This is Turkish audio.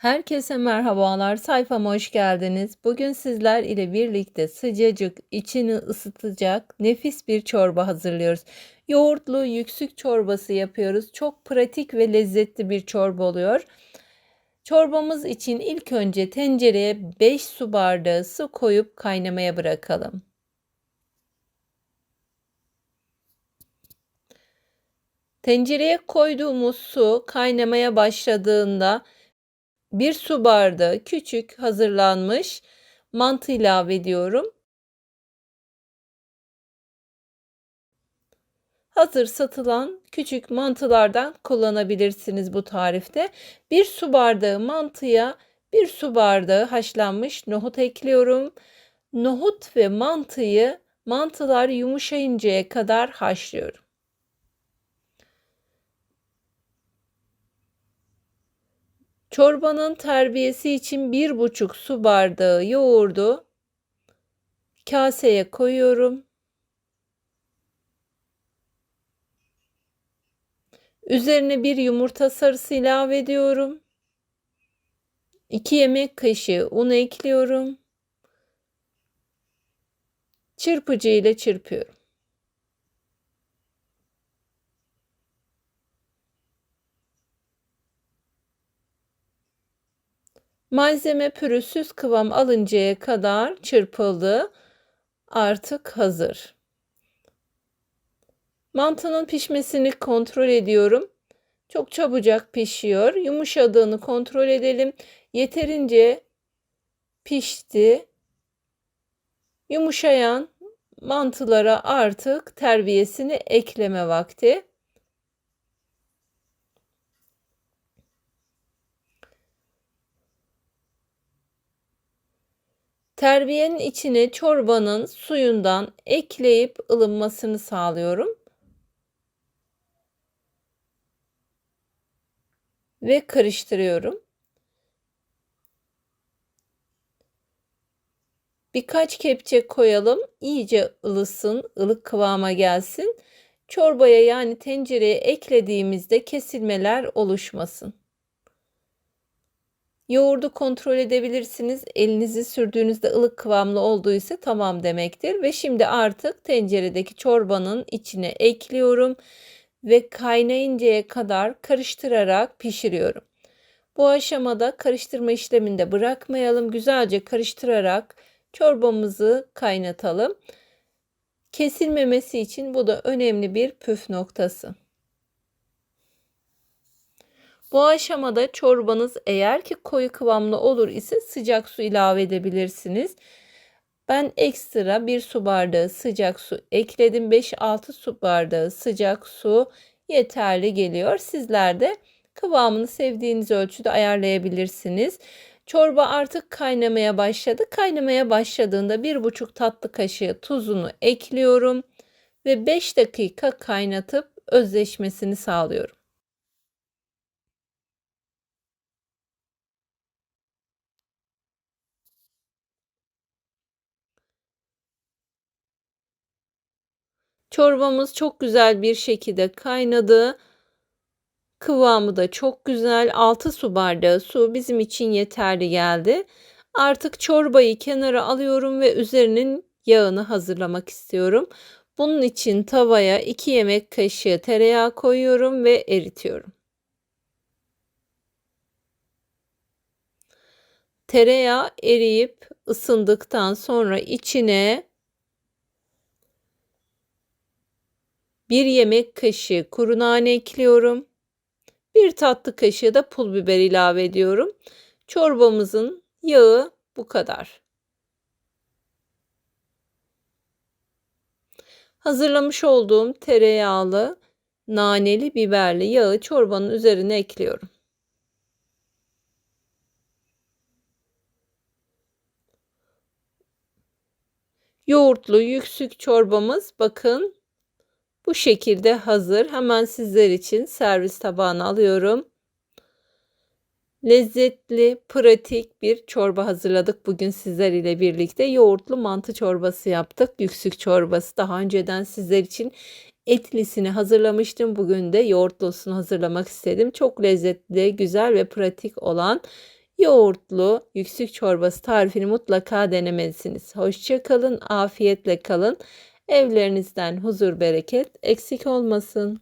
Herkese merhabalar. Sayfama hoş geldiniz. Bugün sizler ile birlikte sıcacık, içini ısıtacak nefis bir çorba hazırlıyoruz. Yoğurtlu yüksük çorbası yapıyoruz. Çok pratik ve lezzetli bir çorba oluyor. Çorbamız için ilk önce tencereye 5 su bardağı su koyup kaynamaya bırakalım. Tencereye koyduğumuz su kaynamaya başladığında bir su bardağı küçük hazırlanmış mantı ilave ediyorum. Hazır satılan küçük mantılardan kullanabilirsiniz bu tarifte. Bir su bardağı mantıya bir su bardağı haşlanmış nohut ekliyorum. Nohut ve mantıyı mantılar yumuşayıncaya kadar haşlıyorum. Çorbanın terbiyesi için bir buçuk su bardağı yoğurdu kaseye koyuyorum. Üzerine bir yumurta sarısı ilave ediyorum. 2 yemek kaşığı un ekliyorum. Çırpıcı ile çırpıyorum. Malzeme pürüzsüz kıvam alıncaya kadar çırpıldı. Artık hazır. Mantının pişmesini kontrol ediyorum. Çok çabucak pişiyor. Yumuşadığını kontrol edelim. Yeterince pişti. Yumuşayan mantılara artık terbiyesini ekleme vakti. Terbiyenin içine çorbanın suyundan ekleyip ılınmasını sağlıyorum. Ve karıştırıyorum. Birkaç kepçe koyalım. iyice ılısın, ılık kıvama gelsin. Çorbaya yani tencereye eklediğimizde kesilmeler oluşmasın. Yoğurdu kontrol edebilirsiniz. Elinizi sürdüğünüzde ılık kıvamlı olduysa tamam demektir. Ve şimdi artık tenceredeki çorbanın içine ekliyorum ve kaynayıncaya kadar karıştırarak pişiriyorum. Bu aşamada karıştırma işleminde bırakmayalım. Güzelce karıştırarak çorbamızı kaynatalım. Kesilmemesi için bu da önemli bir püf noktası. Bu aşamada çorbanız eğer ki koyu kıvamlı olur ise sıcak su ilave edebilirsiniz. Ben ekstra bir su bardağı sıcak su ekledim. 5-6 su bardağı sıcak su yeterli geliyor. Sizler de kıvamını sevdiğiniz ölçüde ayarlayabilirsiniz. Çorba artık kaynamaya başladı. Kaynamaya başladığında 1,5 tatlı kaşığı tuzunu ekliyorum ve 5 dakika kaynatıp özleşmesini sağlıyorum. Çorbamız çok güzel bir şekilde kaynadı. Kıvamı da çok güzel. 6 su bardağı su bizim için yeterli geldi. Artık çorbayı kenara alıyorum ve üzerinin yağını hazırlamak istiyorum. Bunun için tavaya 2 yemek kaşığı tereyağı koyuyorum ve eritiyorum. Tereyağı eriyip ısındıktan sonra içine 1 yemek kaşığı kuru nane ekliyorum. 1 tatlı kaşığı da pul biber ilave ediyorum. Çorbamızın yağı bu kadar. Hazırlamış olduğum tereyağlı, naneli, biberli yağı çorbanın üzerine ekliyorum. Yoğurtlu yüksük çorbamız bakın bu şekilde hazır. Hemen sizler için servis tabağına alıyorum. Lezzetli, pratik bir çorba hazırladık bugün sizler ile birlikte. Yoğurtlu mantı çorbası yaptık. Yüksük çorbası. Daha önceden sizler için etlisini hazırlamıştım. Bugün de yoğurtlusunu hazırlamak istedim. Çok lezzetli, güzel ve pratik olan yoğurtlu yüksük çorbası tarifini mutlaka denemelisiniz. Hoşça kalın, afiyetle kalın. Evlerinizden huzur bereket eksik olmasın.